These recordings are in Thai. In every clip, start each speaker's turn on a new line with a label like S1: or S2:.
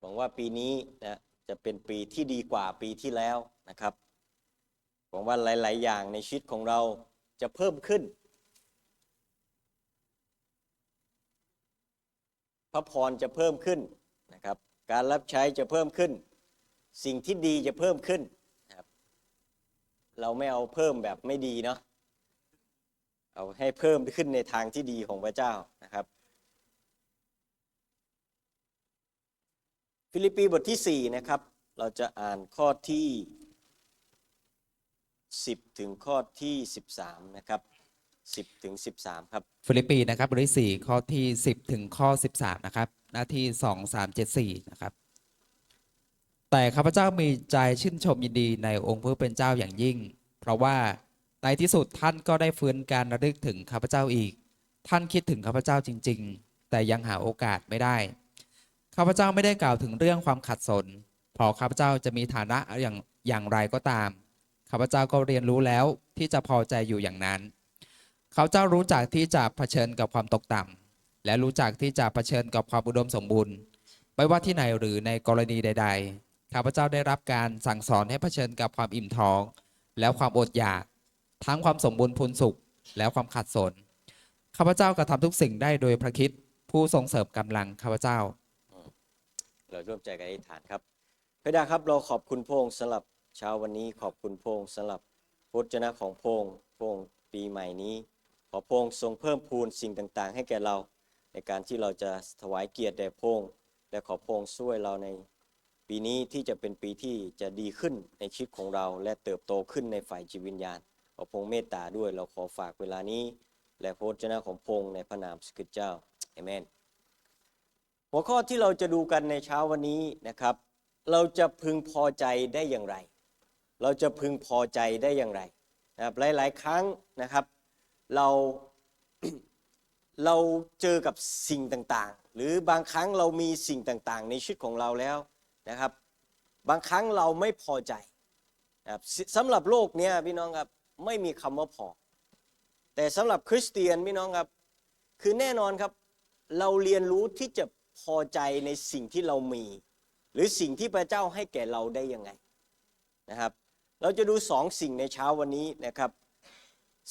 S1: หวังว่าปีนี้นะจะเป็นปีที่ดีกว่าปีที่แล้วนะครับหวังว่าหลาย ๆ อย่างในชีวิตของเราจะเพิ่มขึ้น พระพรจะเพิ่มขึ้นนะครับ การรับใช้จะเพิ่มขึ้น สิ่งที่ดีจะเพิ่มขึ้นนะครับเราไม่เอาเพิ่มแบบไม่ดีเนาะเอาให้เพิ่มขึ้นในทางที่ดีของพระเจ้านะครับ ฟิลิปปีบทที่ 4 นะครับ เราจะอ่านข้อที่ 10 ถึงข้อที่ 13 นะครับ 10 ถึง 13 ครับ
S2: ฟิลิปปีนะครับบทที่ 4 ข้อที่ 10 ถึงข้อ 13 นะครับ หน้าที่ 2 3 7 4 นะครับ แต่ข้าพเจ้ามีใจชื่นชมยินดีในองค์ผู้เป็นเจ้าอย่างยิ่ง เพราะว่าในที่สุดท่านก็ได้ฟื้นการระลึกถึงข้าพเจ้าอีก ท่านคิดถึงข้าพเจ้าจริง ๆ แต่ยังหาโอกาสไม่ได้ ข้าพเจ้าไม่ได้กล่าวถึงเรื่องความขัดสนพอข้าพเจ้าจะมีฐานะอย่างอย่างไรก็ตาม ข้าพเจ้าก็เรียนรู้แล้วที่จะพอใจอยู่อย่างนั้นเขาเจ้ารู้จักที่จะเผชิญกับความตกต่ำและรู้จักที่จะเผชิญกับความอุดมสมบูรณ์ ไม่ว่าที่ไหนหรือในกรณีใด ๆ ข้าพเจ้าได้รับการสั่งสอนให้เผชิญกับความอิ่มท้อง แล้วความอดอยาก ทั้งความสมบูรณ์พูนสุข แล้วความขัดสน ข้าพเจ้ากระทำทุกสิ่งได้โดยพระคิดผู้ทรงเสริมกำลังข้าพเจ้า
S1: เราร่วมใจกันอธิษฐานครับพระดาครับเราขอบคุณพงค์สำหรับเช้าวันนี้ขอบคุณพงค์สำหรับพจนะของพงค์พงค์ปีใหม่นี้ ขอพงค์ทรงเพิ่มพูนสิ่งต่างๆ ให้แก่เรา ในการที่เราจะถวายเกียรติแด่พงค์และขอพงค์ช่วยเราในปีนี้ที่จะเป็นปีที่จะดีขึ้นในชีวิตของเราและเติบโตขึ้นในฝ่ายจิตวิญญาณ ขอพงค์เมตตาด้วยเราขอฝากเวลานี้ และพระวจนะของพงค์ในพระนามสกิดเจ้าเอเมน หัวข้อที่เราจะดูกันในเช้าวันนี้นะครับ เราจะพึงพอใจได้อย่างไร เราจะพึงพอใจได้อย่างไรนะครับหลาย ๆ ครั้งนะครับ เราเราเจอกับสิ่งต่างๆ หรือบางครั้งเรามีสิ่งต่างๆ ในชีวิตของเราแล้วนะครับ บางครั้งเราไม่พอใจนะครับสสำหรับโลกเนี้ยพี่น้องครับไม่มีคำว่าพอ แต่สำหรับคริสเตียนพี่น้องครับ คือแน่นอนครับ เราเรียนรู้ที่จะ พอใจในสิ่งที่เรามี หรือสิ่งที่พระเจ้าให้แก่เราได้ยังไงนะครับ เราจะดูสองสิ่งในเช้าวันนี้นะครับ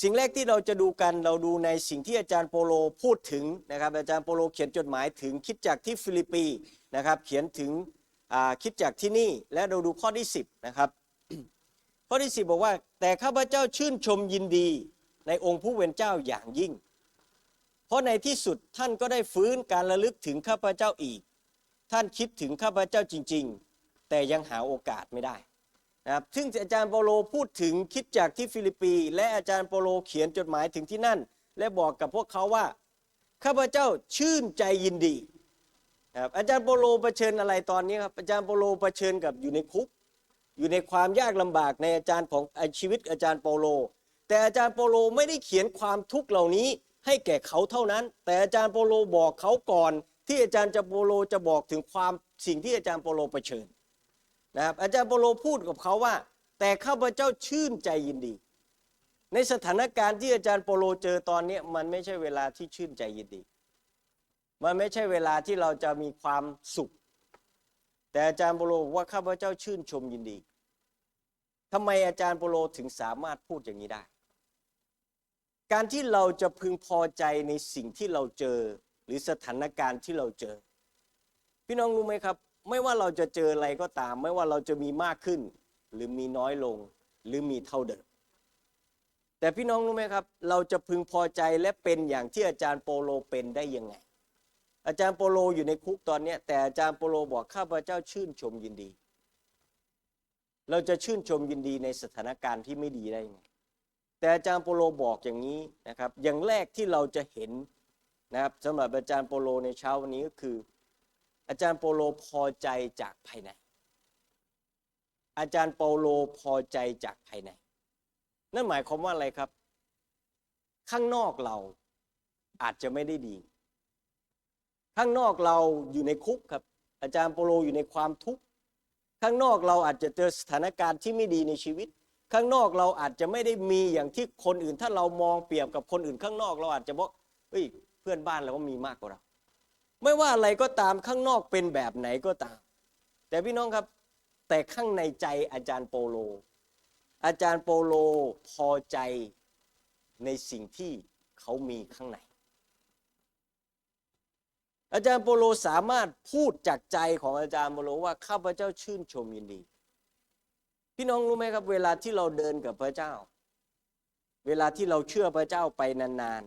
S1: สิ่งแรกที่เราจะดูกันเราดูในสิ่งที่อาจารย์โปโลพูดถึงนะครับ อาจารย์โปโลเขียนจดหมายถึงคิดจากที่ฟิลิปปีนะครับ เขียนถึงคิดจากที่นี่และเราดูข้อที่ 10 นะครับ ข้อที่ 10 บอกว่า แต่ข้าพเจ้าชื่นชมยินดีในองค์ผู้เป็นเจ้าอย่างยิ่ง เพราะในที่สุดท่านก็ได้ฟื้นการระลึกถึงข้าพเจ้าอีก ท่านคิดถึงข้าพเจ้าจริง ๆ แต่ยังหาโอกาสไม่ได้นะครับซึ่งอาจารย์เปโลพูดถึงคิดจากที่ฟิลิปปีและอาจารย์เปโลเขียนจดหมายถึงที่นั่น และบอกกับพวกเขาว่าข้าพเจ้าชื่นใจยินดีนะครับอาจารย์เปโลเผชิญอะไรตอนนี้ครับอาจารย์เปโลเผชิญกับอยู่ในคุก อยู่ในความยากลำบากในอาจารย์ของชีวิตอาจารย์เปโล แต่อาจารย์เปโลไม่ได้เขียนความทุกข์เหล่านี้ ให้แก่เขาเท่านั้น แต่อาจารย์เปโลบอกเขาก่อน ที่อาจารย์จะเปโลจะบอกถึงความสิ่งที่อาจารย์เปโลเผชิญนะครับอาจารย์เปโลพูดกับเขาว่า แต่ข้าพเจ้าชื่นใจยินดี ในสถานการณ์ที่อาจารย์เปโลเจอตอนนี้มันไม่ใช่เวลาที่ชื่นใจยินดี มันไม่ใช่เวลาที่เราจะมีความสุข แต่อาจารย์เปโลว่าข้าพเจ้าชื่นชมยินดีทำไมอาจารย์เปโลถึงสามารถพูดอย่างนี้ได้ การที่เราจะพึงพอใจในสิ่งที่เราเจอ หรือสถานการณ์ที่เราเจอ พี่น้องรู้ไหมครับ ไม่ว่าเราจะเจออะไรก็ตาม ไม่ว่าเราจะมีมากขึ้น หรือมีน้อยลง หรือมีเท่าเดิมแต่พี่น้องรู้ไหมครับ เราจะพึงพอใจและเป็นอย่างที่อาจารย์โปโลเป็นได้ยังไง อาจารย์โปโลอยู่ในคุกตอนนี้แต่อาจารย์โปโลบอกข้าพเจ้าชื่นชมยินดี เราจะชื่นชมยินดีในสถานการณ์ที่ไม่ดีได้ยังไง แต่อาจารย์โปโลบอกอย่างนี้นะครับ อย่างแรกที่เราจะเห็นนะครับสำหรับอาจารย์โปโลในเช้าวันนี้ก็คือ อาจารย์โปโลพอใจจากภายใน อาจารย์โปโลพอใจจากภายใน นั่นหมายความว่าอะไรครับ ข้างนอกเราอาจจะไม่ได้ดี ข้างนอกเราอยู่ในคุกครับ อาจารย์โปโลอยู่ในความทุกข์ ข้างนอกเราอาจจะเจอสถานการณ์ที่ไม่ดีในชีวิต ข้างนอกเราอาจจะไม่ได้มีอย่างที่คนอื่น ถ้าเรามองเปรียบกับคนอื่นข้างนอก เราอาจจะบอกเฮ้ยเพื่อนบ้านเราก็มีมากกว่าเรา ไม่ว่าอะไรก็ตามข้างนอกเป็นแบบไหนก็ตาม แต่พี่น้องครับแต่ข้างในใจอาจารย์โปโล อาจารย์โปโลพอใจในสิ่งที่เขามีข้างใน อาจารย์โปโลสามารถพูดจากใจของอาจารย์โปโลว่าข้าพเจ้าชื่นชมยินดี พี่น้องรู้ไหมครับ เวลาที่เราเดินกับพระเจ้า เวลาที่เราเชื่อพระเจ้าไปนาน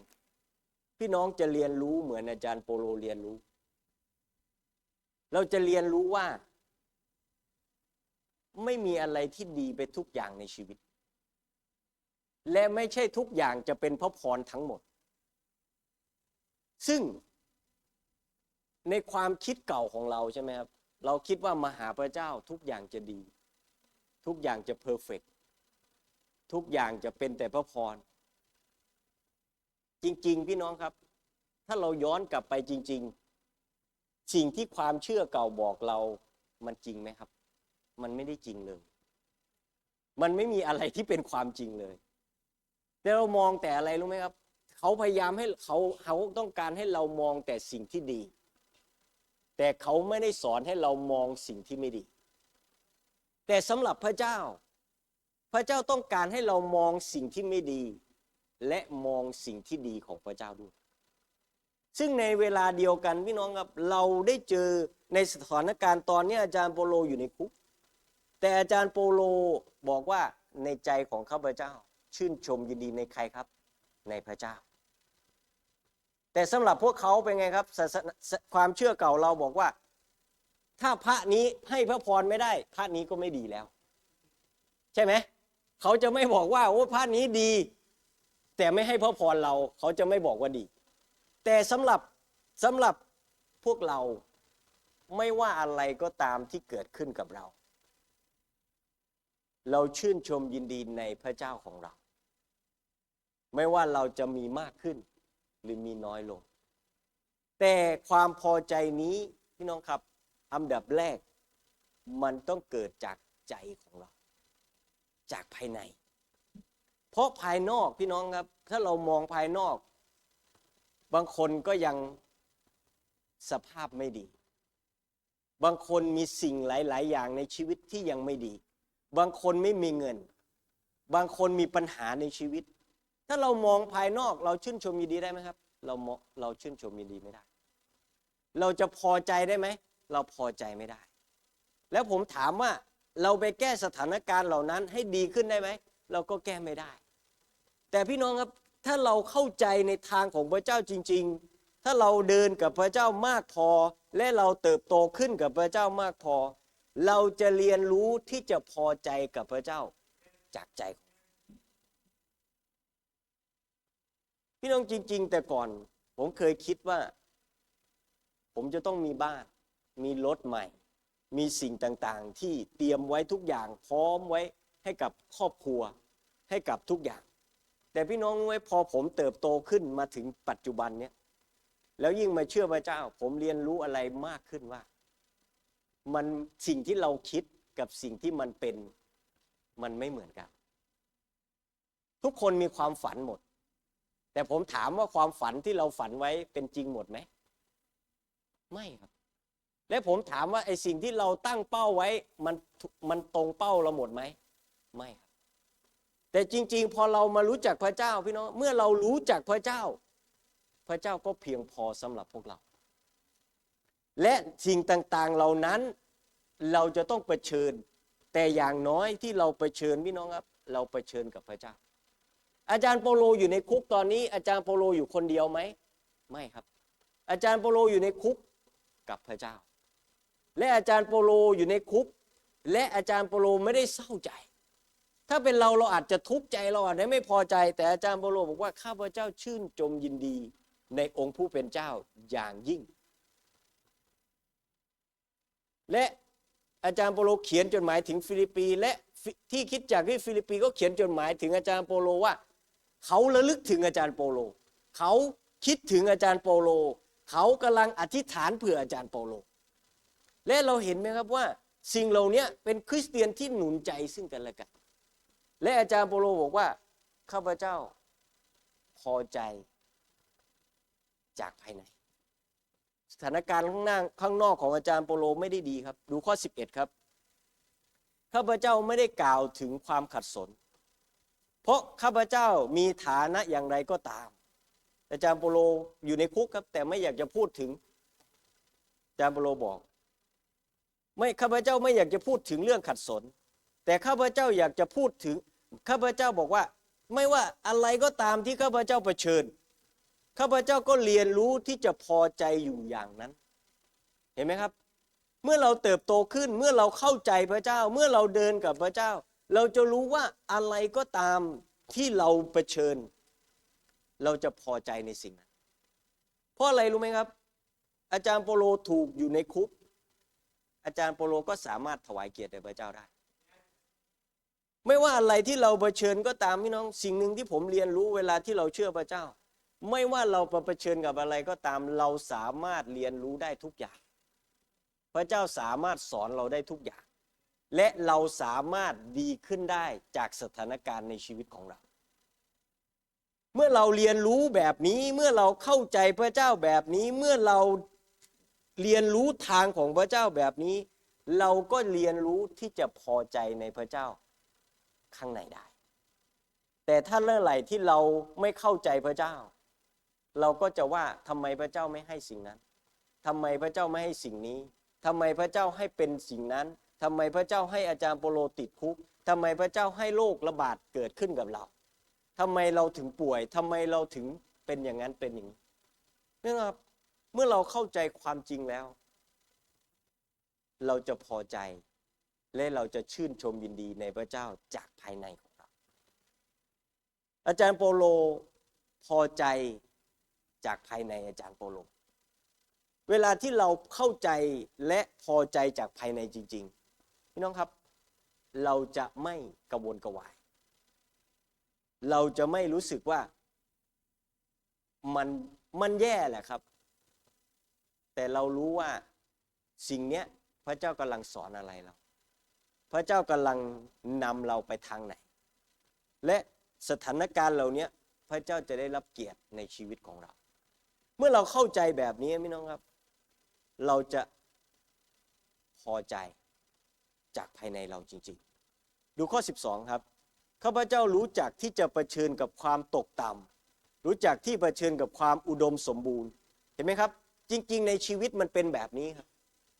S1: ๆ พี่น้องจะเรียนรู้เหมือนอาจารย์โปโลเรียนรู้ เราจะเรียนรู้ว่า ไม่มีอะไรที่ดีไปทุกอย่างในชีวิต และไม่ใช่ทุกอย่างจะเป็นพระพรทั้งหมด ซึ่งในความคิดเก่าของเราใช่ไหมครับ เราคิดว่ามาหาพระเจ้าทุกอย่างจะดี ทุกอย่างจะเพอร์เฟกทุกอย่างจะเป็นแต่พระพร จริง ๆ พี่น้องครับ ถ้าเราย้อนกลับไปจริง ๆ สิ่งที่ความเชื่อเก่าบอกเรามันจริงไหมครับ มันไม่ได้จริงเลย มันไม่มีอะไรที่เป็นความจริงเลย แต่เรามองแต่อะไรรู้ไหมครับ เขาพยายามให้เขาเขาต้องการให้เรามองแต่สิ่งที่ดี แต่เขาไม่ได้สอนให้เรามองสิ่งที่ไม่ดี แต่สำหรับพระเจ้า พระเจ้าต้องการให้เรามองสิ่งที่ไม่ดี และมองสิ่งที่ดีของพระเจ้าด้วย ซึ่งในเวลาเดียวกันพี่น้องครับเราได้เจอในสถานการณ์ตอนนี้อาจารย์โปโลอยู่ในคุก แต่อาจารย์โปโลบอกว่าในใจของข้าพเจ้า ชื่นชมยินดีในใครครับ ในพระเจ้า แต่สำหรับพวกเขาเป็นไงครับ ความเชื่อเก่าเราบอกว่า ถ้าพระนี้ให้พระพรไม่ได้ พระนี้ก็ไม่ดีแล้ว ใช่ไหมเขาจะไม่บอกว่าโอ้พระนี้ดี แต่ไม่ให้พระพรเรา เขาจะไม่บอกว่าดี แต่สำหรับสำหรับพวกเราไม่ว่าอะไรก็ตามที่เกิดขึ้นกับเรา เราชื่นชมยินดีในพระเจ้าของเรา ไม่ว่าเราจะมีมากขึ้น หรือมีน้อยลง แต่ความพอใจนี้พี่น้องครับ อันดับแรกมันต้องเกิดจากใจของเรา จากภายใน เพราะภายนอกพี่น้องครับ ถ้าเรามองภายนอก บางคนก็ยังสภาพไม่ดี บางคนมีสิ่งหลาย ๆ อย่างในชีวิตที่ยังไม่ดี บางคนไม่มีเงิน บางคนมีปัญหาในชีวิต ถ้าเรามองภายนอกเราชื่นชมยินดีได้ไหมครับ เราเราชื่นชมยินดีไม่ได้ เราจะพอใจได้ไหม เราพอใจไม่ได้ แล้วผมถามว่าเราไปแก้สถานการณ์เหล่านั้นให้ดีขึ้นได้ไหม เราก็แก้ไม่ได้ แต่พี่น้องครับถ้าเราเข้าใจในทางของพระเจ้าจริง ๆ ถ้าเราเดินกับพระเจ้ามากพอ และเราเติบโตขึ้นกับพระเจ้ามากพอ เราจะเรียนรู้ที่จะพอใจกับพระเจ้าจากใจของพี่น้องจริง ๆ แต่ก่อน ผมเคยคิดว่า ผมจะต้องมีบ้าน มีรถใหม่ มีสิ่งต่างๆ ที่เตรียมไว้ทุกอย่างพร้อมไว้ให้กับครอบครัวให้กับทุกอย่าง แต่พี่น้องรู้พอผมเติบโตขึ้นมาถึงปัจจุบันเนี้ยแล้วยิ่งมาเชื่อพระเจ้า ผมเรียนรู้อะไรมากขึ้นว่า มันสิ่งที่เราคิดกับสิ่งที่มันเป็นมันไม่เหมือนกัน ทุกคนมีความฝันหมด แต่ผมถามว่าความฝันที่เราฝันไว้เป็นจริงหมดไหม ไม่ครับ และผมถามว่าไอ้สิ่งที่เราตั้งเป้าไว้มันมันตรงเป้าเราหมดไหมไม่ครับแต่จริง ๆ พอเรามารู้จักพระเจ้าพี่น้องเมื่อเรารู้จักพระเจ้า พระเจ้าก็เพียงพอสำหรับพวกเรา และสิ่งต่างๆเหล่านั้นเราจะต้องเผชิญ แต่อย่างน้อยที่เราเผชิญพี่น้องครับ เราเผชิญกับพระเจ้า อาจารย์โปโลอยู่ในคุกตอนนี้ อาจารย์โปโลอยู่คนเดียวไหมไม่ครับ อาจารย์โปโลอยู่ในคุกกับพระเจ้า และอาจารย์โปโลอยู่ในคุก และอาจารย์โปโลไม่ได้เศร้าใจ ถ้าเป็นเราเราอาจจะทุกข์ใจเราอาจจะไม่พอใจ แต่อาจารย์โปโลบอกว่าข้าพเจ้าชื่นชมยินดีในองค์ผู้เป็นเจ้าอย่างยิ่ง และอาจารย์โปโลเขียนจดหมายถึงฟิลิปปี และที่คิดจากที่ฟิลิปปีก็เขียนจดหมายถึงอาจารย์โปโลว่า เขาระลึกถึงอาจารย์โปโล เขาคิดถึงอาจารย์โปโล เขากำลังอธิษฐานเผื่ออาจารย์โปโล และเราเห็นไหมครับว่าสิ่งเหล่านี้เป็นคริสเตียนที่หนุนใจซึ่งกันและกัน และอาจารย์โปโลบอกว่าข้าพเจ้าพอใจจากภายใน สถานการณ์ข้างหน้าข้างนอกของอาจารย์โปโลไม่ได้ดีครับ ดูข้อ 11 ครับข้าพเจ้าไม่ได้กล่าวถึงความขัดสน เพราะข้าพเจ้ามีฐานะอย่างไรก็ตาม อาจารย์โปโลอยู่ในคุกครับ แต่ไม่อยากจะพูดถึง อาจารย์โปโลบอก ไม่ข้าพเจ้าไม่อยากจะพูดถึงเรื่องขัดสน แต่ข้าพเจ้าอยากจะพูดถึงข้าพเจ้าบอกว่า ไม่ว่าอะไรก็ตามที่ข้าพเจ้าเผชิญข้าพเจ้าก็เรียนรู้ที่จะพอใจอยู่อย่างนั้น เห็นไหมครับ เมื่อเราเติบโตขึ้นเมื่อเราเข้าใจพระเจ้า เมื่อเราเดินกับพระเจ้า เราจะรู้ว่าอะไรก็ตามที่เราเผชิญ เราจะพอใจในสิ่งนั้น เพราะอะไรรู้ไหมครับ อาจารย์โปโลถูกอยู่ในคุก อาจารย์โปโลก็สามารถถวายเกียรติแด่พระเจ้าได้ ไม่ว่าอะไรที่เราเผชิญก็ตามพี่น้อง สิ่งหนึ่งที่ผมเรียนรู้เวลาที่เราเชื่อพระเจ้า ไม่ว่าเราเผชิญกับอะไรก็ตามเราสามารถเรียนรู้ได้ทุกอย่าง พระเจ้าสามารถสอนเราได้ทุกอย่าง และเราสามารถดีขึ้นได้จากสถานการณ์ในชีวิตของเราเมื่อเราเรียนรู้แบบนี้เมื่อเราเข้าใจพระเจ้าแบบนี้เมื่อเรา เรียนรู้ทางของพระเจ้าแบบนี้ เราก็เรียนรู้ที่จะพอใจในพระเจ้าข้างในได้ แต่ถ้าเมื่อไหร่ที่เราไม่เข้าใจพระเจ้า เราก็จะว่าทำไมพระเจ้าไม่ให้สิ่งนั้นทำไมพระเจ้าไม่ให้สิ่งนี้ทำไมพระเจ้าให้เป็นสิ่งนั้นทำไมพระเจ้าให้อาจารย์โปโลติดคุกทำไมพระเจ้าให้โรคระบาดเกิดขึ้นกับเราทำไมเราถึงป่วยทำไมเราถึงเป็นอย่างนั้นเป็นอย่างนี้นี่ครับ เมื่อเราเข้าใจความจริงแล้ว เราจะพอใจ และเราจะชื่นชมยินดีในพระเจ้าจากภายในของเรา อาจารย์โปโลพอใจจากภายในอาจารย์โปโล เวลาที่เราเข้าใจและพอใจจากภายในจริง ๆ พี่น้องครับ เราจะไม่กระวนกระวาย เราจะไม่รู้สึกว่ามันมันแย่แหละครับ แต่เรารู้ว่าสิ่งเนี้ยพระเจ้ากำลังสอนอะไรเรา พระเจ้ากำลังนำเราไปทางไหน และสถานการณ์เหล่านี้พระเจ้าจะได้รับเกียรติในชีวิตของเรา เมื่อเราเข้าใจแบบนี้พี่น้องครับ เราจะพอใจจากภายในเราจริง ๆ ดูข้อ 12 ครับข้าพเจ้ารู้จักที่จะเผชิญกับความตกต่ำรู้จักที่เผชิญกับความอุดมสมบูรณ์ เห็นไหมครับ จริง ๆ ในชีวิตมันเป็นแบบนี้ครับ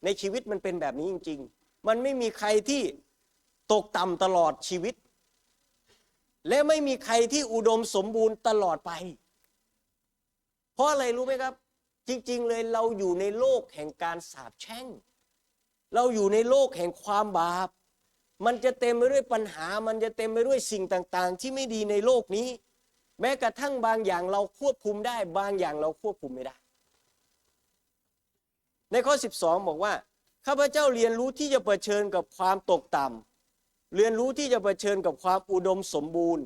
S1: ในชีวิตมันเป็นแบบนี้จริง ๆ มันไม่มีใครที่ตกต่ำตลอดชีวิต และไม่มีใครที่อุดมสมบูรณ์ตลอดไป เพราะอะไรรู้ไหมครับ จริง ๆ เลยเราอยู่ในโลกแห่งการสาปแช่ง เราอยู่ในโลกแห่งความบาป มันจะเต็มไปด้วยปัญหา มันจะเต็มไปด้วยสิ่งต่างๆ ที่ไม่ดีในโลกนี้ แม้กระทั่งบางอย่างเราควบคุมได้ บางอย่างเราควบคุมไม่ได้ ในข้อ 12 บอกว่าข้าพเจ้าเรียนรู้ที่จะเผชิญกับความตกต่ำเรียนรู้ที่จะเผชิญกับความอุดมสมบูรณ์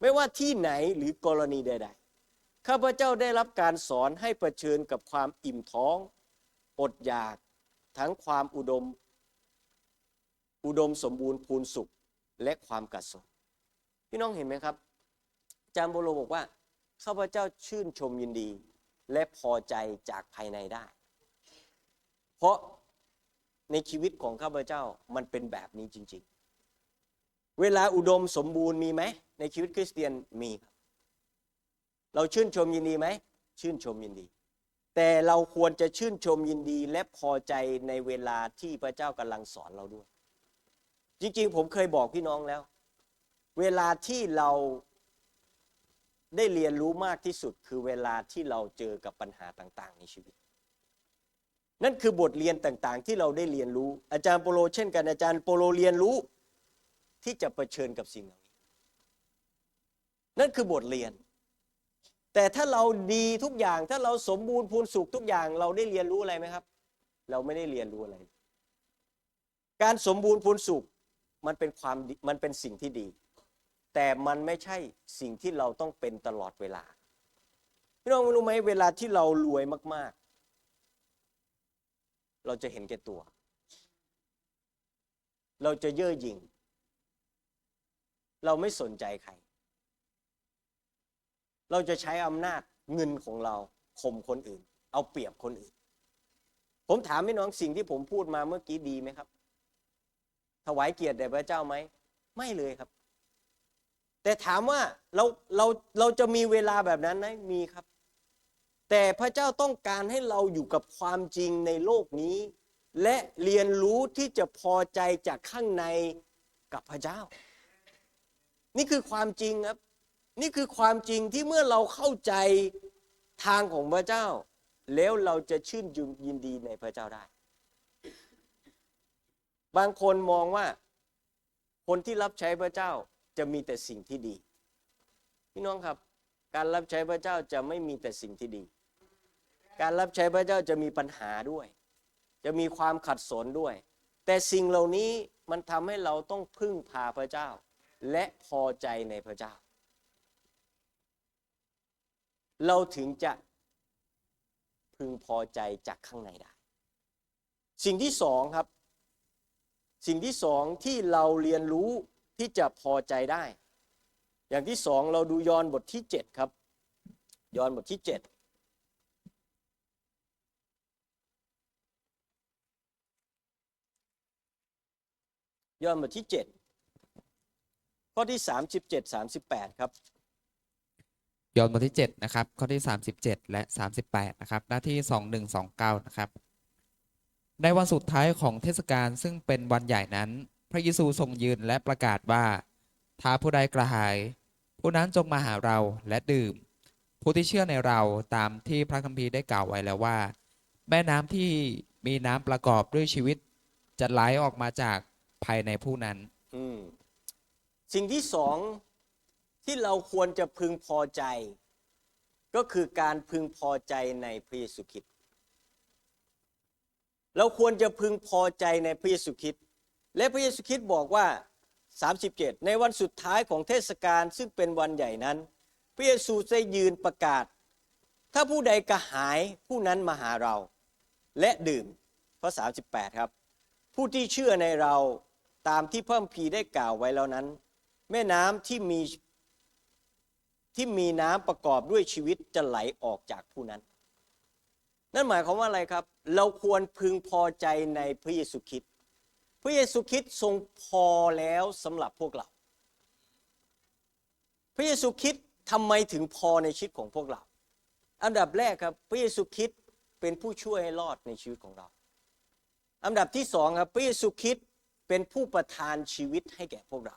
S1: ไม่ว่าที่ไหนหรือกรณีใด ๆ ข้าพเจ้าได้รับการสอนให้เผชิญกับความอิ่มท้อง อดอยาก ทั้งความอุดม อุดมสมบูรณ์พูนสุขและความกัดสนพี่น้องเห็นไหมครับจารย์โบโลบอกว่าข้าพเจ้าชื่นชมยินดี และพอใจจากภายในได้ ราะในชีวิตของข้าพเจ้ามันเป็นแบบนี้จริง ๆ เวลาอุดมสมบูรณ์มีไหมในชีวิตคริสเตียนมีครับ เราชื่นชมยินดีไหมชื่นชมยินดี แต่เราควรจะชื่นชมยินดีและพอใจในเวลาที่พระเจ้ากำลังสอนเราด้วย จริงๆ ผมเคยบอกพี่น้องแล้ว เวลาที่เราได้เรียนรู้มากที่สุดคือเวลาที่เราเจอกับปัญหาต่าง ๆ ในชีวิต นั่นคือบทเรียนต่างๆ ที่เราได้เรียนรู้ อาจารย์โปโลเช่นกันอาจารย์โปโลเรียนรู้ที่จะเผชิญกับสิ่งเหล่านี้ นั่นคือบทเรียน แต่ถ้าเราดีทุกอย่างถ้าเราสมบูรณ์พูนสุขทุกอย่างเราได้เรียนรู้อะไรไหมครับ เราไม่ได้เรียนรู้อะไร การสมบูรณ์พูนสุขมันเป็นความมันเป็นสิ่งที่ดี แต่มันไม่ใช่สิ่งที่เราต้องเป็นตลอดเวลาพี่น้องรู้ไหมเวลาที่เรารวยมากๆ เราจะเห็นแก่ตัว เราจะเย่อหยิ่ง เราไม่สนใจใคร เราจะใช้อำนาจเงินของเราข่มคนอื่น เอาเปรียบคนอื่น ผมถามพี่น้องสิ่งที่ผมพูดมาเมื่อกี้ดีไหมครับ ถวายเกียรติแด่พระเจ้าไหม ไม่เลยครับ แต่ถามว่าเราเราเราจะมีเวลาแบบนั้นไหมมีครับ แต่พระเจ้าต้องการให้เราอยู่กับความจริงในโลกนี้ และเรียนรู้ที่จะพอใจจากข้างในกับพระเจ้า นี่คือความจริงครับ นี่คือความจริงที่เมื่อเราเข้าใจทางของพระเจ้า แล้วเราจะชื่นยินดีในพระเจ้าได้ บางคนมองว่าคนที่รับใช้พระเจ้าจะมีแต่สิ่งที่ดี พี่น้องครับ การรับใช้พระเจ้าจะไม่มีแต่สิ่งที่ดี การรับใช้พระเจ้าจะมีปัญหาด้วย จะมีความขัดสนด้วย แต่สิ่งเหล่านี้มันทำให้เราต้องพึ่งพาพระเจ้า และพอใจในพระเจ้า เราถึงจะพึงพอใจจากข้างในได้ สิ่งที่สองครับ สิ่งที่สองที่เราเรียนรู้ที่จะพอใจได้ อย่างที่สองเราดูยอนบทที่ 7 ครับ ยอนบทที่ 7 ยอห์นบทที่ 7 ข้อที่ 37 38 ครับ
S2: ยอห์นบทที่ 7 นะครับ ข้อที่ 37 และ 38 นะครับ หน้าที่ 2129 นะครับ ในวันสุดท้ายของเทศกาลซึ่งเป็นวันใหญ่นั้น พระเยซูทรงยืนและประกาศว่า ถ้าผู้ใดกระหาย ผู้นั้นจงมาหาเราและดื่ม ผู้ที่เชื่อในเราตามที่พระคัมภีร์ได้กล่าวไว้แล้วว่า แม่น้ำที่มีน้ำประกอบด้วยชีวิต จะไหลออกมาจาก ภายในผู้นั้น
S1: อืมสิ่งที่สองที่เราควรจะพึงพอใจ ก็คือการพึงพอใจในพระเยซูคริสต์เราควรจะพึงพอใจในพระเยซูคริสต์และพระเยซูคริสต์บอกว่า 37 ในวันสุดท้ายของเทศกาลซึ่งเป็นวันใหญ่นั้น พระเยซูได้ยืนประกาศ ถ้าผู้ใดกระหายผู้นั้นมาหาเรา และดื่มข้อ38 ครับ ผู้ที่เชื่อในเรา ตามที่เพระคัมภีได้กล่าวไว้แล้วนั้น แม่น้ำที่มีที่มีน้ำประกอบด้วยชีวิตจะไหลออกจากผู้นั้น นั่นหมายความว่าอะไรครับ เราควรพึงพอใจในพระเยซูคริสต์พระเยซูคริสต์ทรงพอแล้วสำหรับพวกเรา พระเยซูคริสต์ทำไมถึงพอในชีวิตของพวกเรา อันดับแรกครับพระเยซูคริสต์เป็นผู้ช่วยให้รอดในชีวิตของเรา อันดับที่สองครับพระเยซูคริสต์ เป็นผู้ประทานชีวิตให้แก่พวกเรา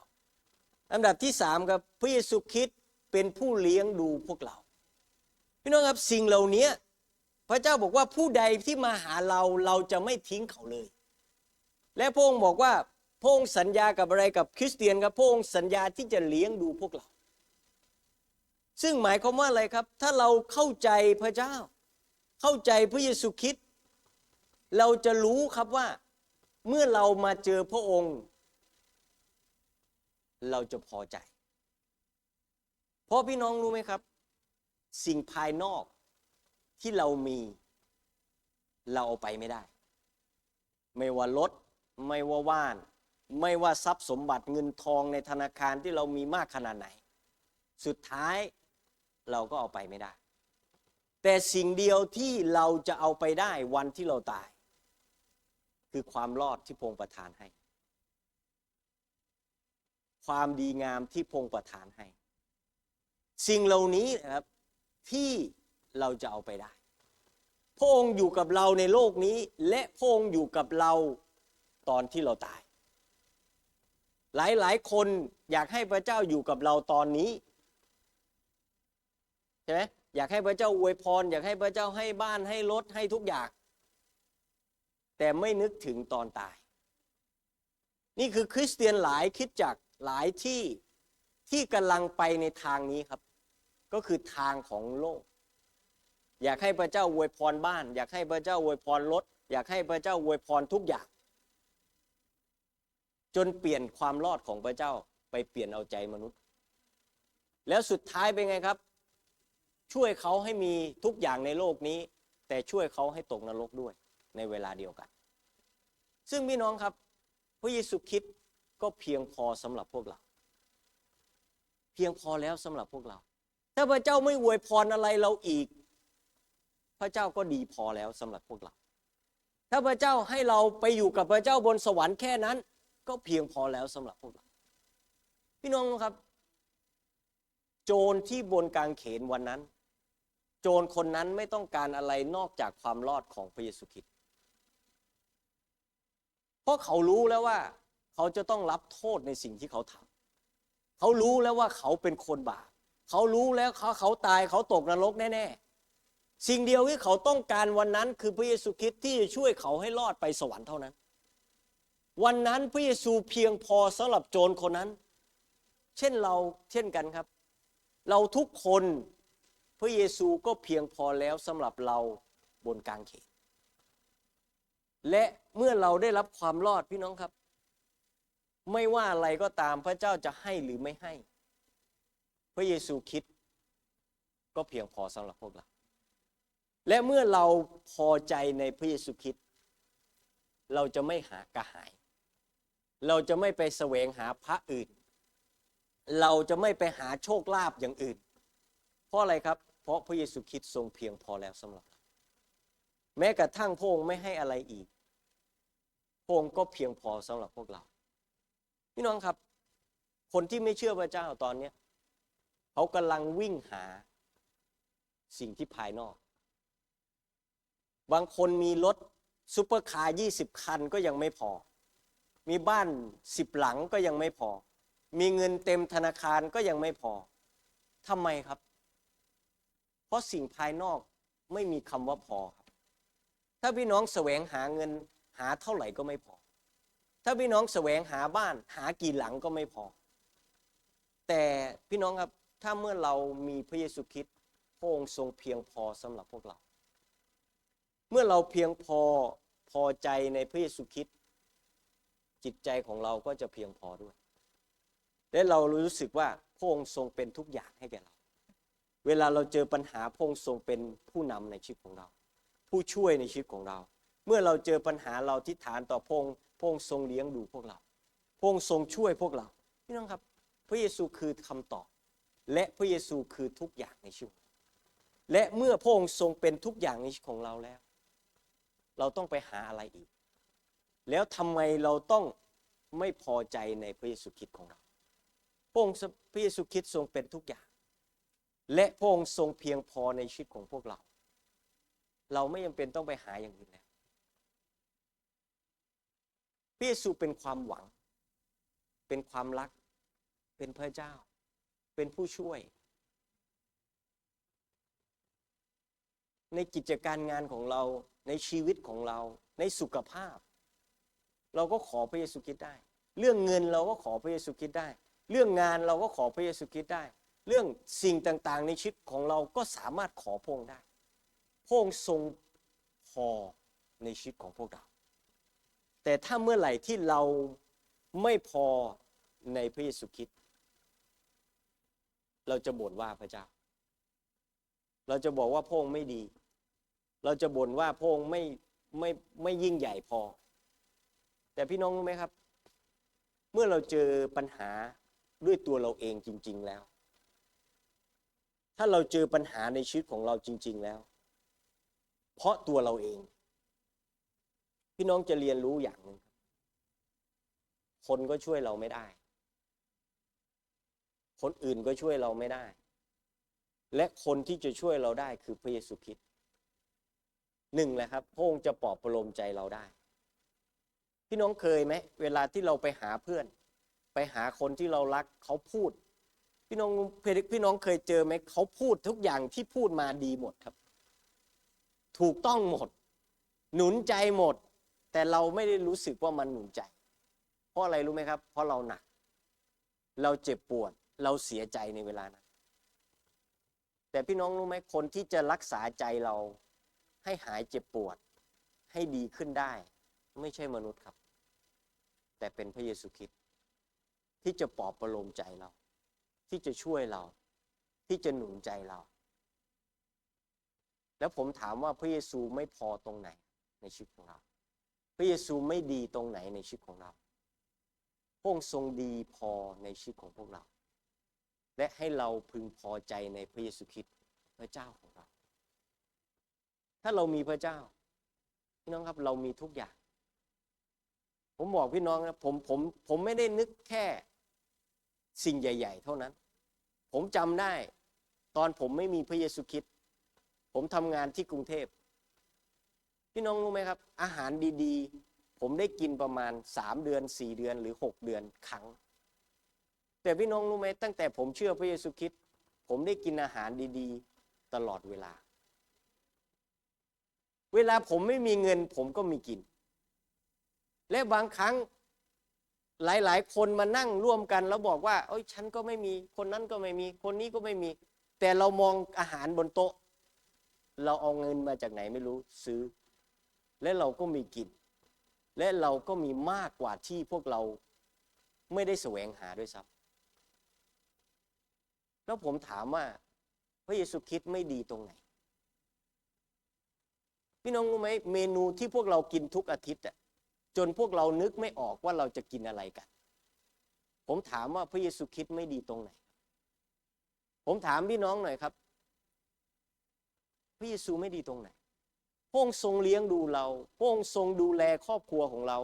S1: อันดับที่สามครับพระเยซูคริสต์เป็นผู้เลี้ยงดูพวกเราพี่น้องครับสิ่งเหล่านี้พระเจ้าบอกว่าผู้ใดที่มาหาเราเราจะไม่ทิ้งเขาเลย และพระองค์บอกว่าพระองค์สัญญากับอะไรกับคริสเตียนครับพระองค์สัญญาที่จะเลี้ยงดูพวกเรา ซึ่งหมายความว่าอะไรครับ ถ้าเราเข้าใจพระเจ้า เข้าใจพระเยซูคริสต์เราจะรู้ครับว่า เมื่อเรามาเจอพระองค์ เราจะพอใจ เพราะพี่น้องรู้ไหมครับ สิ่งภายนอกที่เรามีเราเอาไปไม่ได้ ไม่ว่ารถไม่ว่าว่าน ไม่ว่าทรัพย์สมบัติเงินทองในธนาคารที่เรามีมากขนาดไหน สุดท้ายเราก็เอาไปไม่ได้ แต่สิ่งเดียวที่เราจะเอาไปได้วันที่เราตาย คือความรอดที่พงประทานให้ ความดีงามที่พงประทานให้ สิ่งเหล่านี้นะครับที่เราจะเอาไปได้ พระองค์อยู่กับเราในโลกนี้ และพระองค์อยู่กับเราตอนที่เราตาย หลายหลายๆคนอยากให้พระเจ้าอยู่กับเราตอนนี้ใช่ไหมอยากให้พระเจ้าอวยพร อยากให้พระเจ้าให้บ้านให้รถให้ทุกอย่าง แต่ไม่นึกถึงตอนตาย นี่คือคริสเตียนหลายคิดจักหลายที่ที่กำลังไปในทางนี้ครับ ก็คือทางของโลก อยากให้พระเจ้าอวยพรบ้าน อยากให้พระเจ้าอวยพรรถ อยากให้พระเจ้าอวยพรทุกอย่าง จนเปลี่ยนความรอดของพระเจ้าไปเปลี่ยนเอาใจมนุษย์ แล้วสุดท้ายเป็นไงครับ ช่วยเขาให้มีทุกอย่างในโลกนี้ แต่ช่วยเขาให้ตกนรกด้วย ในเวลาเดียวกัน ซึ่งพี่น้องครับ พระเยซูคริสต์ก็เพียงพอสำหรับพวกเรา เพียงพอแล้วสำหรับพวกเรา ถ้าพระเจ้าไม่อวยพรอะไรเราอีก พระเจ้าก็ดีพอแล้วสำหรับพวกเรา ถ้าพระเจ้าให้เราไปอยู่กับพระเจ้าบนสวรรค์แค่นั้น ก็เพียงพอแล้วสำหรับพวกเรา พี่น้องครับ โจรที่บนกางเขนวันนั้นโจรคนนั้นไม่ต้องการอะไรนอกจากความรอดของพระเยซูคริสต์ เพราะเขารู้แล้วว่า เขาจะต้องรับโทษในสิ่งที่เขาทำเขารู้แล้วว่าเขาเป็นคนบาปเขารู้แล้วเขาเขาตายเขาตกนรกแน่ๆ สิ่งเดียวที่เขาต้องการวันนั้นคือพระเยซูคริสต์ที่จะช่วยเขาให้รอดไปสวรรค์เท่านั้น วันนั้นพระเยซูเพียงพอสำหรับโจรคนนั้น เช่นเราเช่นกันครับ เราทุกคนพระเยซูก็เพียงพอแล้วสำหรับเราบนกางเขน และเมื่อเราได้รับความรอดพี่น้องครับ ไม่ว่าอะไรก็ตามพระเจ้าจะให้หรือไม่ให้ พระเยซูคิดก็เพียงพอสำหรับพวกเรา และเมื่อเราพอใจในพระเยซูคิดเราจะไม่หากระหาย เราจะไม่ไปแสวงหาพระอื่น เราจะไม่ไปหาโชคลาภอย่างอื่น เพราะอะไรครับ เพราะพระเยซูคริดทรงเพียงพอแล้วสำหรับเรา แม้กระทั่งพระองค์ไม่ให้อะไรอีกพระองค์ก็เพียงพอสำหรับพวกเรา พี่น้องครับ คนที่ไม่เชื่อพระเจ้าตอนเนี้ยเขากำลังวิ่งหาสิ่งที่ภายนอก บางคนมีรถซุปเปอร์คาร์20คันก็ยังไม่พอ มีบ้านสิบหลังก็ยังไม่พอ มีเงินเต็มธนาคารก็ยังไม่พอทำไมครับ เพราะสิ่งภายนอกไม่มีคำว่าพอ ถ้าพี่น้องแสวงหาเงินหาเท่าไหร่ก็ไม่พอ ถ้าพี่น้องแสวงหาบ้านหากี่หลังก็ไม่พอ แต่พี่น้องครับถ้าเมื่อเรามีพระเยซูคริสต์พระองค์ทรงเพียงพอสำหรับพวกเรา เมื่อเราเพียงพอพอใจในพระเยซูคริสต์จิตใจของเราก็จะเพียงพอด้วย และเรารู้สึกว่าพระองค์ทรงเป็นทุกอย่างให้แก่เรา เวลาเราเจอปัญหาพระองค์ทรงเป็นผู้นำในชีวิตของเรา ผู้ช่วยในชีวิตของเรา เมื่อเราเจอปัญหาเราทิฏฐานต่อพงพงทรงเลี้ยงดูพวกเรา พงทรงช่วยพวกเราพี่น้องครับ พระเยซูคือคำตอบ และพระเยซูคือทุกอย่างในชีวิต และเมื่อพระองค์ทรงเป็นทุกอย่างในชีวิตของเราแล้ว เราต้องไปหาอะไรอีก แล้วทำไมเราต้องไม่พอใจในพระเยซูคริสต์ของเราพระองค์พระเยซูคริสต์ทรงเป็นทุกอย่าง และพระองค์ทรงเพียงพอในชีวิตของพวกเรา เราไม่จำเป็นต้องไปหาอย่างอื่นแล้วพระเยซูเป็นความหวัง เป็นความรัก เป็นพระเจ้า เป็นผู้ช่วย ในกิจการงานของเรา ในชีวิตของเรา ในสุขภาพ เราก็ขอพระเยซูคริสต์ได้ เรื่องเงินเราก็ขอพระเยซูคริสต์ได้ เรื่องงานเราก็ขอพระเยซูคริสต์ได้ เรื่องสิ่งต่างๆ ในชีวิตของเราก็สามารถขอพงได้ พระองค์ทรงพอในชีวิตของพวกเรา แต่ถ้าเมื่อไหร่ที่เราไม่พอในพระเยซูคริสต์เราจะบ่นว่าพระเจ้า เราจะบอกว่าพระองค์ไม่ดี เราจะบ่นว่าพระองค์ไม่ไม่ไม่ยิ่งใหญ่พอ แต่พี่น้องรู้ไหมครับ เมื่อเราเจอปัญหาด้วยตัวเราเองจริง ๆแล้ว ถ้าเราเจอปัญหาในชีวิตของเราจริง ๆ แล้ว เพราะตัวเราเอง พี่น้องจะเรียนรู้อย่างหนึ่งคนก็ช่วยเราไม่ได้ คนอื่นก็ช่วยเราไม่ได้ และคนที่จะช่วยเราได้คือพระเยซูคริสต์หนึ่งแหละครับพระองค์จะปลอบประโลมใจเราได้ พี่น้องเคยไหมเวลาที่เราไปหาเพื่อน ไปหาคนที่เรารักเขาพูด พี่น้องพี่น้องเคยเจอไหมเขาพูดทุกอย่างที่พูดมาดีหมดครับ ถูกต้องหมด หนุนใจหมด แต่เราไม่ได้รู้สึกว่ามันหนุนใจ เพราะอะไรรู้ไหมครับ เพราะเราหนัก เราเจ็บปวด เราเสียใจในเวลานั้น แต่พี่น้องรู้ไหมคนที่จะรักษาใจเราให้หายเจ็บปวด ให้ดีขึ้นได้ ไม่ใช่มนุษย์ครับ แต่เป็นพระเยซูคริสต์ที่จะปลอบประโลมใจเรา ที่จะช่วยเรา ที่จะหนุนใจเรา แล้วผมถามว่าพระเยซูไม่พอตรงไหนในชีวิตของเรา พระเยซูไม่ดีตรงไหนในชีวิตของเราพระองค์ทรงดีพอในชีวิตของพวกเรา และให้เราพึงพอใจในพระเยซูคริสต์พระเจ้าของเรา ถ้าเรามีพระเจ้า พี่น้องครับเรามีทุกอย่าง ผมบอกพี่น้องนะผมผมผมไม่ได้นึกแค่สิ่งใหญ่ ๆ เท่านั้น ผมจำได้ ตอนผมไม่มีพระเยซูคริสต์ ผมทำงานที่กรุงเทพ พี่น้องรู้ไหมครับ อาหารดีๆ ผมได้กินประมาณสามเดือนสี่เดือนหรือหกเดือนครั้ง แต่พี่น้องรู้ไหมตั้งแต่ผมเชื่อพระเยซูคริสต์ผมได้กินอาหารดีๆ ตลอดเวลา เวลาผมไม่มีเงินผมก็มีกิน และบางครั้งหลายๆ คนมานั่งร่วมกันแล้วบอกว่าเอ้ยฉันก็ไม่มี คนนั้นก็ไม่มี คนนี้ก็ไม่มี แต่เรามองอาหารบนโต๊ะ เราเอาเงินมาจากไหนไม่รู้ซื้อ และเราก็มีกิน และเราก็มีมากกว่าที่พวกเราไม่ได้แสวงหาด้วยซ้ำแล้วผมถามว่า พระเยซูคริสต์ไม่ดีตรงไหน พี่น้องรู้ไหมเมนูที่พวกเรากินทุกอาทิตย์จนพวกเรานึกไม่ออกว่าเราจะกินอะไรกัน ผมถามว่าพระเยซูคริสต์ไม่ดีตรงไหน ผมถามพี่น้องหน่อยครับ พระเยซูไม่ดีตรงไหนพระองค์ทรงเลี้ยงดูเราพระองค์ทรงดูแลครอบครัวของเรา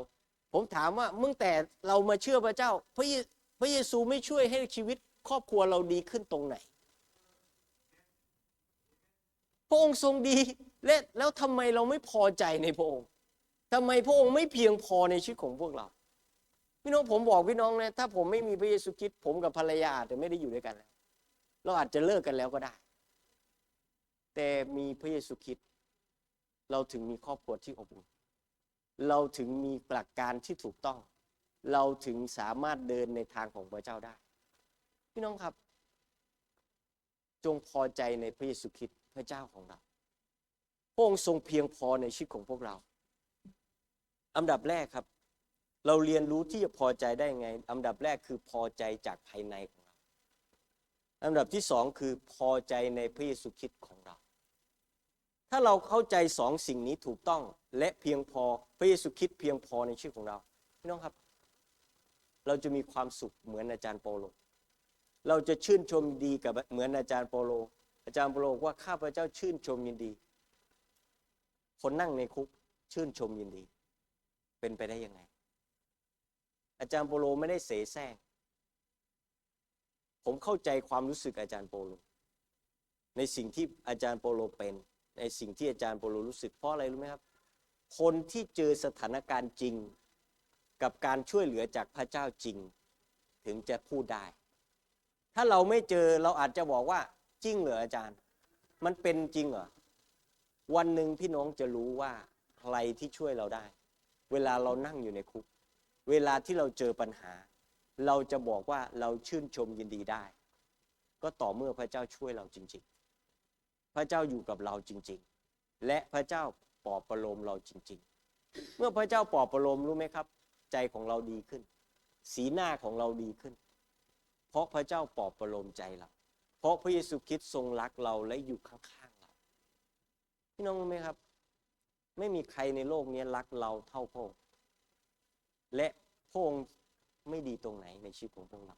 S1: ผมถามว่าเมื่อแต่เรามาเชื่อพระเจ้า พระเยพระเยซูไม่ช่วยให้ชีวิตครอบครัวเราดีขึ้นตรงไหน พระองค์ทรงดีและแล้วทำไมเราไม่พอใจในพระองค์ทำไมพระองค์ไม่เพียงพอในชีวิตของพวกเราพี่น้องผมบอกพี่น้องนะถ้าผมไม่มีพระเยซูคริสต์ผมกับภรรยาอาจจะไม่ได้อยู่ด้วยกันแล้วเราอาจจะเลิกกันแล้วก็ได้ แต่มีพระเยซูคริสต์เราถึงมีครอบครัวที่อบอุ่นเราถึงมีหลักการที่ถูกต้อง เราถึงสามารถเดินในทางของพระเจ้าได้ พี่น้องครับ จงพอใจในพระเยซูคริสต์พระเจ้าของเราพระองค์ทรงเพียงพอในชีวิตของพวกเรา อันดับแรกครับ เราเรียนรู้ที่จะพอใจได้ไง อันดับแรกคือพอใจจากภายในของเรา อันดับที่สองคือพอใจในพระเยซูคริสต์ของเรา ถ้าเราเข้าใจสองสิ่งนี้ถูกต้องและเพียงพอพระเยซูคริสต์เพียงพอในชีวิตของเราพี่น้องครับ เราจะมีความสุขเหมือนอาจารย์เปโล เราจะชื่นชมดีกับเหมือนอาจารย์เปโล อาจารย์เปโลว่าข้าพเจ้าชื่นชมยินดี คนนั่งในคุกชื่นชมยินดี เป็นไปได้ยังไง อาจารย์เปโลไม่ได้เสแสร้งผมเข้าใจความรู้สึกอาจารย์เปโลในสิ่งที่อาจารย์เปโลเป็น ในสิ่งที่อาจารย์เปโลรู้สึกเพราะอะไรรู้ไหมครับ คนที่เจอสถานการณ์จริง กับการช่วยเหลือจากพระเจ้าจริง ถึงจะพูดได้ ถ้าเราไม่เจอเราอาจจะบอกว่าจริงเหรออาจารย์ มันเป็นจริงเหรอวันหนึ่งพี่น้องจะรู้ว่าใครที่ช่วยเราได้ เวลาเรานั่งอยู่ในคุก เวลาที่เราเจอปัญหา เราจะบอกว่าเราชื่นชมยินดีได้ ก็ต่อเมื่อพระเจ้าช่วยเราจริง ๆ พระเจ้าอยู่กับเราจริง ๆ และพระเจ้าปลอบประโลมเราจริง ๆ เมื่อพระเจ้าปลอบประโลมรู้ไหมครับ ใจของเราดีขึ้น สีหน้าของเราดีขึ้น เพราะพระเจ้าปลอบประโลมใจเรา เพราะพระเยซูคริสต์ทรงรักเราและอยู่ข้างๆเราพี่น้องรู้ไหมครับ ไม่มีใครในโลกนี้รักเราเท่าพระองค์และพระองค์ไม่ดีตรงไหนในชีวิตของพวกเรา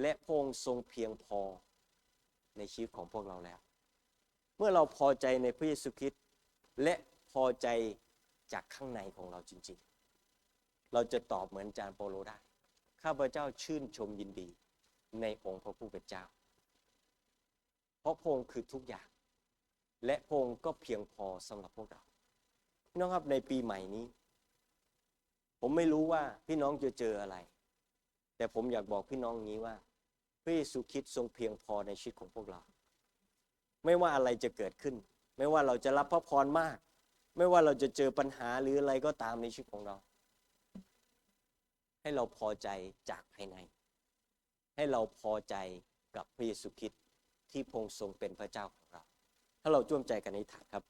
S1: และพระองค์ทรงเพียงพอในชีวิตของพวกเราแล้ว เมื่อเราพอใจในพระเยซูคริสต์และพอใจจากข้างในของเราจริง ๆ เราจะตอบเหมือนจารย์เปโลได้ ข้าพเจ้าชื่นชมยินดีในองค์พระผู้เป็นเจ้า เพราะพระองค์คือทุกอย่าง และพระองค์ก็เพียงพอสำหรับพวกเรา พี่น้องครับในปีใหม่นี้ ผมไม่รู้ว่าพี่น้องจะเจออะไร แต่ผมอยากบอกพี่น้องงี้ว่า พระเยซูคริสต์ทรงเพียงพอในชีวิตของพวกเรา ไม่ว่าอะไรจะเกิดขึ้น ไม่ว่าเราจะรับพระพรมาก ไม่ว่าเราจะเจอปัญหาหรืออะไรก็ตามในชีวิตของเรา ให้เราพอใจจากภายใน ให้เราพอใจกับพระเยซูคริสต์ที่พงทรงเป็นพระเจ้าของเรา ถ้าเราจ้วมใจกันในฐานครับ